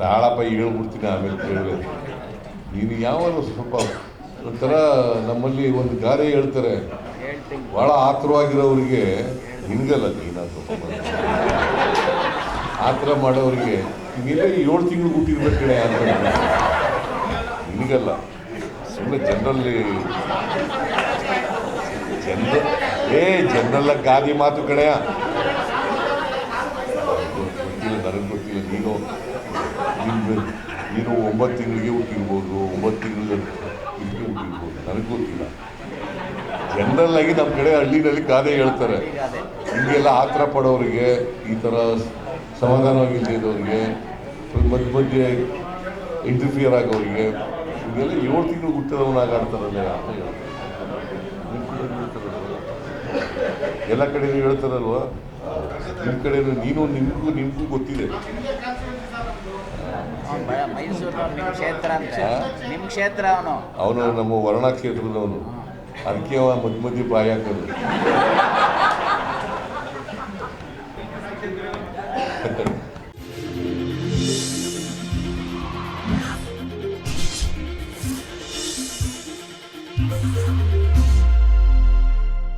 ತಾಳಪ್ಪ ಹೇಳ್ಬಿಡ್ತೀನಿ ಆಮೇಲೆ ಕೇಳಬೇಕು ನೀನು ಯಾವಾಗ ಸ್ವಲ್ಪ ಒಂಥರ ನಮ್ಮಲ್ಲಿ ಒಂದು ಗಾರೆ ಹೇಳ್ತಾರೆ. ಬಹಳ ಭಾಳ ಆತುರವಾಗಿರೋರಿಗೆ ನಿನಗಲ್ಲ ನೀನು ಸ್ವಲ್ಪ. ಆತರ ಮಾಡೋರಿಗೆ ನೀನೇ ಏಳು ತಿಂಗಳು ಹುಟ್ಟಿರ್ಬೇಕು ಕಡೆ ಅಂತ ನಿನಗಲ್ಲ. ಸುಮ್ಮನೆ ಜನರಲ್ಲಿ ಜನರ ಏ ಜನರಲ್ಲ ಗಾದಿ ಮಾತು ಕಡೆಯ ಗೊತ್ತಿಲ್ಲ ನನಗೆ ಗೊತ್ತಿಲ್ಲ ನೀನು ನೀನು ನೀನು ಒಂಬತ್ತು ತಿಂಗಳಿಗೆ ಹುಟ್ಟಿರ್ಬೋದು, ಒಂಬತ್ತು ತಿಂಗಳಿಗೆ ಇದಕ್ಕೆ ಹುಟ್ಟಿರ್ಬೋದು, ನನಗೆ ಗೊತ್ತಿಲ್ಲ ಜನರಲ್ ಆಗಿ ನಮ್ಮ ಕಡೆ ಹಳ್ಳಿನಲ್ಲಿ ಗಾದೆ ಹೇಳ್ತಾರೆ ಹೀಗೆಲ್ಲ ಆತರ ಪಡೋರಿಗೆ ಈ ಥರ ಸಮಾಧಾನವಾಗಿಲ್ಲದವ್ರಿಗೆ ಮಧ್ಯ ಮಧ್ಯೆ ಇಂಟರ್ಫಿಯರ್ ಆಗೋರಿಗೆ, ಹಿಂಗೆಲ್ಲ ಏಳು ತಿಂಗಳು ಅಂತ ಹೇಳ್ತಾರೆ. ನಿಮ್ ಕಡೆ ಹೇಳ್ತಾರಲ್ವ? ನಿಮ್ಮ ಕಡೆಯೂ ನೀನು, ನಿಮಗೂ ನಿಮಗೂ ಗೊತ್ತಿದೆ ನಿಮ್ಮ ಕ್ಷೇತ್ರ ಅವನು. ಅವನು ನಮ್ಮ ವರ್ಣ ಕ್ಷೇತ್ರದವನು ಅದಕ್ಕೆ ಅವ ಮಧ್ಯ ಮಧ್ಯೆ ಬಾಯಿ